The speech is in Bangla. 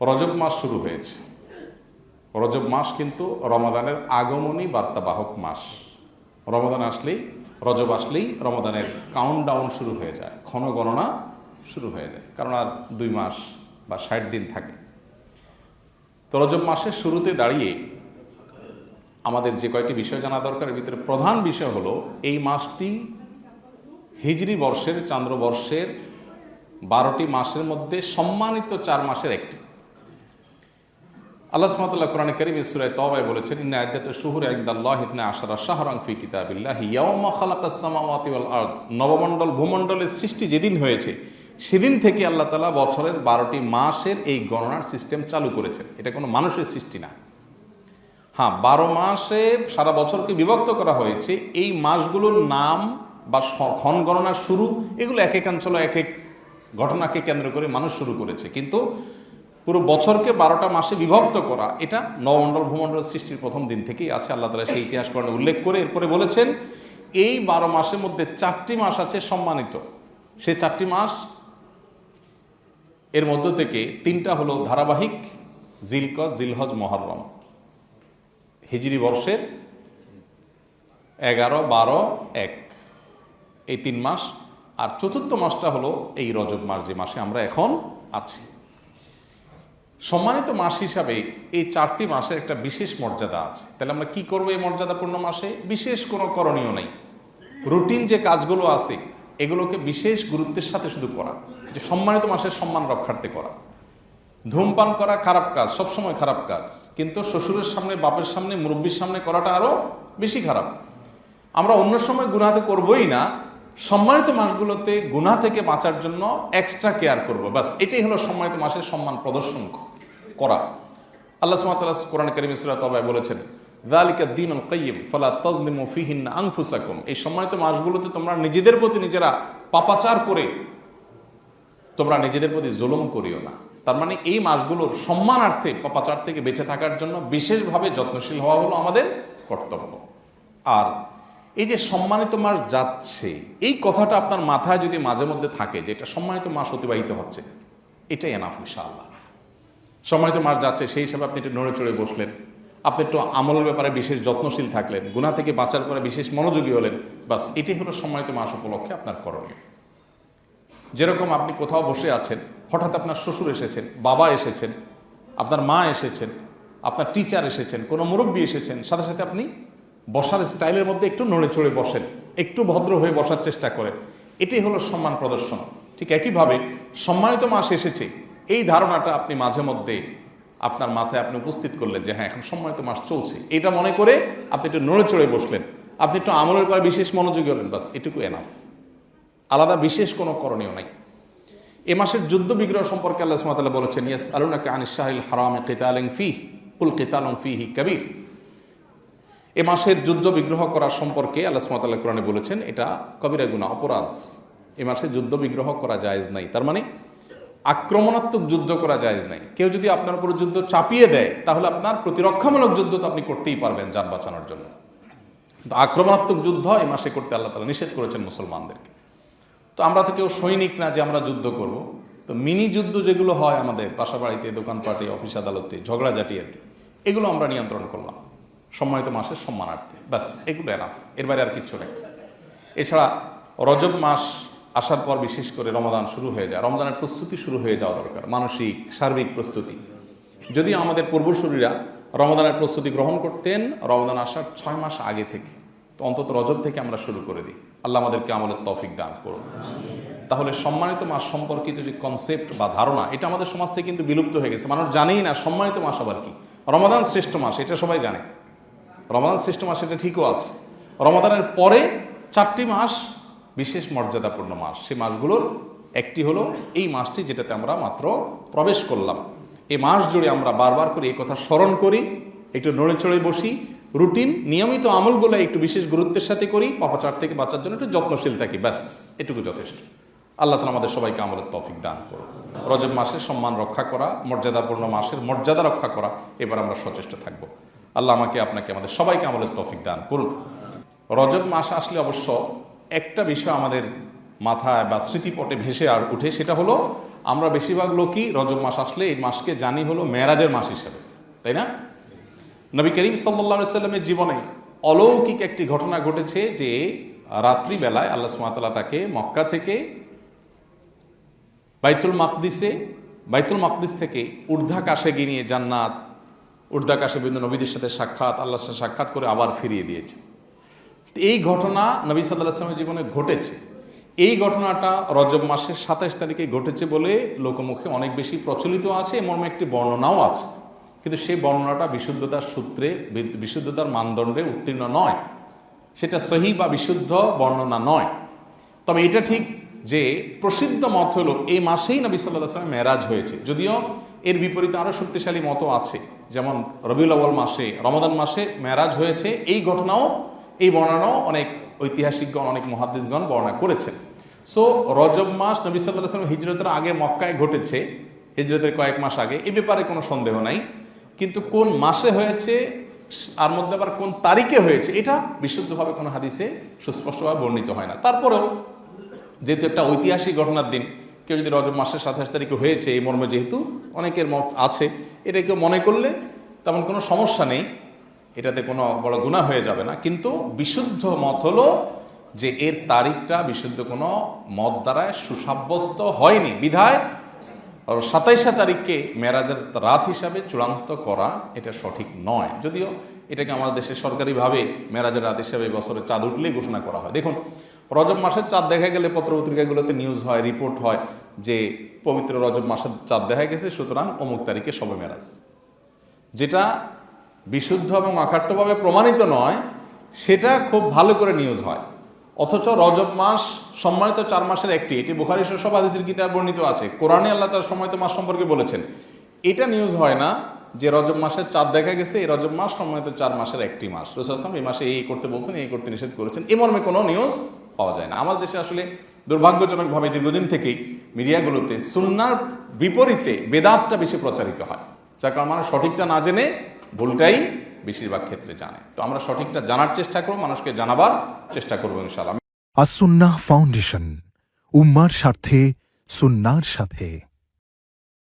রজব মাস শুরু হয়েছে। রজব মাস কিন্তু রমাদানের আগমনী বার্তাবাহক মাস। রমাদান আসলেই, রজব আসলেই রমাদানের কাউন্টডাউন শুরু হয়ে যায় ক্ষণ গণনা শুরু হয়ে যায়। কারণ আর দুই মাস বা ষাট দিন থাকে। তো রজব মাসের শুরুতে দাঁড়িয়ে আমাদের যে কয়টি বিষয় জানা দরকার ভিতরে প্রধান বিষয় হলো, এই মাসটি হিজরি বর্ষের চান্দ্রবর্ষের বারোটি মাসের মধ্যে সম্মানিত চার মাসের একটি। আল্লাহ সুমাতুল্লাহ কোরআন করিম ইসুরায় তবাই বলেছেন, ইন্না আদ্দাত শুহুর একদাল্লাহ ইতনা আশারা শাহরাং ফি কিতাবিল্লাহ ইয়াউমা খালাকাস সামাওয়াতি ওয়াল আরদ। নবমণ্ডল, ভূমণ্ডলের সৃষ্টি যেদিন হয়েছে, সেদিন থেকে আল্লাহ তাআলা বছরের বারোটি মাসের এই গণনার সিস্টেম চালু করেছেন। এটা কোনো মানুষের সৃষ্টি না। হ্যাঁ বারো মাসে সারা বছরকে বিভক্ত করা হয়েছে। এই মাসগুলোর নাম বা ক্ষণ গণনার শুরু, এগুলো এক এক অঞ্চল এক এক ঘটনাকে কেন্দ্র করে মানুষ শুরু করেছে। কিন্তু পুরো বছরকে বারোটা মাসে বিভক্ত করা, এটা নবমণ্ডল ভূমণ্ডল সৃষ্টির প্রথম দিন থেকেই আছে। আল্লাহ তালা সেই ইতিহাস কর্ণে উল্লেখ করে এরপরে বলেছেন, এই বারো মাসের মধ্যে চারটি মাস আছে সম্মানিত। সেই চারটি মাস এর মধ্য থেকে তিনটা হলো ধারাবাহিক জিলকদ জিলহজ, মহরম। হিজরি বর্ষের এগারো, বারো, এক। এই তিন মাস, আর চতুর্থ মাসটা হলো এই রজব মাস, যে মাসে আমরা এখন আছি। সম্মানিত মাস হিসাবে এই চারটি মাসের একটা বিশেষ মর্যাদা আছে। তাহলে আমরা কি করব এই মর্যাদাপূর্ণ মাসে? বিশেষ কোনো করণীয় নেই। রুটিন যে কাজগুলো আছে, এগুলোকে বিশেষ গুরুত্বের সাথে শুধু করা। যে সম্মানিত মাসের সম্মান রক্ষার্থে করা। ধূমপান করা খারাপ কাজ, সবসময় খারাপ কাজ। কিন্তু শ্বশুরের সামনে, বাপের সামনে, মুরব্বীর সামনে করাটা আরও বেশি খারাপ। আমরা অন্য সময় গুনাতে করবই না সম্মানিত মাসগুলোতে গুনাহ থেকে বাঁচার জন্য এক্সট্রা কেয়ার করব। বাস এটাই হলো সম্মানিত মাসের সম্মান প্রদর্শন করা। আল্লাহ সুমাতাল্লাহ কোরআন করিম ইসরা বলেছেন দালিকা দিন কাইম ফলা তজলিমু ফিহিন আংফুসাকুম এই সম্মানিত মাসগুলোতে তোমরা নিজেদের প্রতি নিজেরা পাপাচার করে, তোমরা নিজেদের প্রতি জুলুম করিও না। তার মানে এই মাসগুলোর সম্মানার্থে পাপাচার থেকে বেঁচে থাকার জন্য বিশেষভাবে যত্নশীল হওয়া হলো আমাদের কর্তব্য। আর এই যে সম্মানিত মাস যাচ্ছে, এই কথাটা আপনার মাথায় যদি মাঝে মধ্যে থাকে যে এটা সম্মানিত মাস অতিবাহিত হচ্ছে, এটাই এনাফ ইনশাআল্লাহ। সম্মানিত মাস যাচ্ছে, সেই হিসাবে আপনি একটু নড়ে চড়ে বসলেন। আপনি একটু আমলের ব্যাপারে বিশেষ যত্নশীল থাকলেন গুণা থেকে বাঁচার পরে বিশেষ মনোযোগী হলেন, বাস এটাই হলো সম্মানিত মাস উপলক্ষে আপনার করণীয়। যেরকম আপনি কোথাও বসে আছেন, হঠাৎ আপনার শ্বশুর এসেছেন, বাবা এসেছেন, আপনার মা এসেছেন, আপনার টিচার এসেছেন, কোনো মুরব্বী এসেছেন, সাথে সাথে আপনি বসার স্টাইলের মধ্যে একটু নড়ে চড়ে বসেন, একটু ভদ্র হয়ে বসার চেষ্টা করেন। এটাই হলো সম্মান প্রদর্শন। ঠিক একইভাবে সম্মানিত মাস এসেছে, এই ধারণাটা আপনি মাঝে মধ্যে আপনার মাথায় আপনি উপস্থিত করলেন যে হ্যাঁ এখন সম্মানিত মাস চলছে। এটা মনে করে আপনি একটু নড়ে চড়ে বসলেন। আপনি একটু আমলের পরে বিশেষ মনোযোগী হলেন, বাস এটুকু এনাফ আলাদা বিশেষ কোনো করণীয় নাই। এ মাসের যুদ্ধ বিগ্রহ সম্পর্কে আল্লাহ সুমাতাল্লাহ বলেছেন ইয়াস আলুনাকে আনিস সাহিল হারাম কেতালিং ফি কুল কেতালং ফি হি কবির। এ মাসের যুদ্ধ বিগ্রহ করা সম্পর্কে আল্লাহ সুমাতাল্লাহ কোরআনে বলেছেন, এটা কবিরা গুণা অপরাধ। এ মাসে যুদ্ধ বিগ্রহ করা জায়েজ নাই। তার মানে আক্রমণাত্মক যুদ্ধ করা জায়েজ নাই। কেউ যদি আপনার উপর যুদ্ধ চাপিয়ে দেয়, তাহলে আপনার প্রতিরক্ষামূলক যুদ্ধ তো আপনি করতেই পারবেন যান বাঁচানোর জন্য। কিন্তু আক্রমণাত্মক যুদ্ধ এ মাসে করতে আল্লাহ তালা নিষেধ করেছেন মুসলমানদেরকে। তো আমরা তো কেউ সৈনিক না যে আমরা যুদ্ধ করব। তো মিনি যুদ্ধ যেগুলো হয় আমাদের, বাসা বাড়িতে, দোকানপাটে, অফিস আদালতে, ঝগড়াঝাটি আর কি, এগুলো আমরা নিয়ন্ত্রণ করলাম। সম্মানিত মাসের সম্মানার্থে। ব্যাস, এগুলো এনাফ এর বাইরে আর কিচ্ছু নেই। এছাড়া রজব মাস আসার পর বিশেষ করে রমাদান শুরু হয়ে যায়। রমজানের প্রস্তুতি শুরু হয়ে যাওয়া দরকার, মানসিক, সার্বিক প্রস্তুতি। যদিও আমাদের পূর্বসূরীরা রমাদানের প্রস্তুতি গ্রহণ করতেন, রমাদান আসার ছয় মাস আগে থেকে, তো অন্তত রজব থেকে আমরা শুরু করে দিই। আল্লাহ আমাদেরকে আমলের তফিক দান করুন। তাহলে সম্মানিত মাস সম্পর্কিত যে কনসেপ্ট বা ধারণা, এটা আমাদের সমাজ থেকে কিন্তু বিলুপ্ত হয়ে গেছে। মানুষ জানেই না সম্মানিত মাস আবার কি। রমাদান শ্রেষ্ঠ মাস, এটা সবাই জানে। রমাদান শ্রেষ্ঠ মাস এটা ঠিকও আছে। রমাদানের পরে চারটি মাস বিশেষ মর্যাদাপূর্ণ মাস। সেই মাসগুলোর একটি হলো এই মাসটি যেটাতে আমরা মাত্র প্রবেশ করলাম। এই মাস জুড়ে আমরা বারবার করে এই কথা স্মরণ করি, একটু নড়ে চড়ে বসি, রুটিন, নিয়মিত আমলগুলো একটু বিশেষ গুরুত্বের সাথে করি, পাপাচার থেকে বাঁচার জন্য একটু যত্নশীল থাকি, ব্যাস, এটুকু যথেষ্ট। আল্লাহ তালা আমাদের সবাইকে আমলের তৌফিক দান করো রজব মাসের সম্মান রক্ষা করা, মর্যাদাপূর্ণ মাসের মর্যাদা রক্ষা করা, এবার আমরা সচেষ্ট থাকব। আল্লাহ আমাকে, আপনাকে, আমাদের সবাইকে আমলের তফিক দান করুন। রজব মাস আসলে অবশ্য একটা বিষয় আমাদের মাথায় বা স্মৃতিপটে ভেসে আর উঠে, সেটা হলো আমরা বেশিরভাগ লোকই রজব মাস আসলে এই মাসকে জানি হলো মেরাজের মাস হিসেবে, তাই না? নবী করিম সাল্লা সাল্লামের জীবনে অলৌকিক একটি ঘটনা ঘটেছে যে রাত্রিবেলায় আল্লাহ সুমাতাল্লাহ তাকে মক্কা থেকে বাইতুল মাকদিসে, বাইতুল মাকদিস থেকে ঊর্ধ্বাকাশে গিয়ে নিয়ে জান্নাত ঊর্ধ্বাকাশে বিভিন্ন নবীদের সাথে সাক্ষাৎ, আল্লাহর সাথে সাক্ষাৎ করে আবার ফিরিয়ে দিয়েছে। এই ঘটনা নবী সাল্লাহ আসলামের জীবনে ঘটেছে। এই ঘটনাটা রজব মাসের সাতাইশ তারিখে ঘটেছে বলে লোকমুখে অনেক বেশি প্রচলিত আছে এ মর্মে একটি বর্ণনাও আছে। কিন্তু সেই বর্ণনাটা বিশুদ্ধতার সূত্রে বিশুদ্ধতার মানদণ্ডে উত্তীর্ণ নয়। সেটা সহি বা বিশুদ্ধ বর্ণনা নয়। তবে এটা ঠিক যে প্রসিদ্ধ মত হল, এই মাসেই নবী সাল্লাহ আসলামের মেরাজ হয়েছে। যদিও এর বিপরীতে আরও শক্তিশালী মতো আছে। যেমন রবিউল মাসে, রমাদান মাসে মেরাজ হয়েছে। এই ঘটনাও, এই বর্ণনাও অনেক ঐতিহাসিকগণ, অনেক মহাদ্দিসগণ বর্ণনা করেছেন। সো রজব মাস নবী সাল্লাহ হিজরতের আগে মক্কায় ঘটেছে। হিজরতের কয়েক মাস আগে। এ ব্যাপারে কোনো সন্দেহ নাই। কিন্তু কোন মাসে হয়েছে আর মধ্যে আবার কোন তারিখে হয়েছে, এটা বিশুদ্ধভাবে কোনো হাদিসে সুস্পষ্টভাবে বর্ণিত হয় না। তারপরেও যেহেতু একটা ঐতিহাসিক ঘটনার দিন কেউ যদি রজব মাসের সাতাশ তারিখে হয়েছে, এই মর্মে যেহেতু অনেকের মত আছে এটা কেউ মনে করলে তেমন কোনো সমস্যা নেই, এটাতে কোনো বড় গুণা হয়ে যাবে না। কিন্তু বিশুদ্ধ মত হলো যে এর তারিখটা বিশুদ্ধ কোনো মত দ্বারায় সুসাব্যস্ত হয়নি। বিধায় সাতাইশা তারিখকে মেরাজের রাত হিসাবে চূড়ান্ত করা এটা সঠিক নয়। যদিও এটাকে আমাদের দেশে সরকারিভাবে মেরাজের রাত হিসাবে বছরে চাঁদ উঠলেই ঘোষণা করা হয়। দেখুন রজব মাসের চাঁদ দেখা গেলে পত্রপত্রিকাগুলোতে নিউজ হয় রিপোর্ট হয় যে পবিত্র রজব মাসের চাঁদ দেখা গেছে, সুতরাং অমুক তারিখে সবে মেরাজ। যেটা বিশুদ্ধ এবং অকাট্যভাবে প্রমাণিত নয়, সেটা খুব ভালো করে নিউজ হয়। অথচ রজব মাস সম্মানিত চার মাসের একটি, এটি বুখারি সব হাদিসের কিতাব বর্ণিত আছে। কোরআনে আল্লাহ তার সম্মানিত মাস সম্পর্কে বলেছেন, এটা নিউজ হয় না যে রজব মাসের চাঁদ দেখা গেছে, এই রজব মাস সম্মানিত চার মাসের একটি মাস। রসুলাম এই মাসে এই করতে বলছেন, এই করতে নিষেধ করেছেন। এ মর্মে কোনো নিউজ পাওয়া যায় না। আমাদের দেশে আসলে দুর্ভাগ্যজনকভাবে দীর্ঘদিন থেকেই মিডিয়াগুলোতে সুন্নার বিপরীতে বেদাতটা বেশি প্রচারিত হয়। যার কারণ মানুষ সঠিকটা না জেনে ভুলটাই বেশিরভাগ ক্ষেত্রে জানে। তো আমরা সঠিকটা জানার চেষ্টা করব, মানুষকে জানাবার চেষ্টা করব ইনশাআল্লাহ। আসুন্না ফাউন্ডেশন, উম্মার স্বার্থে, সুন্নার সাথে।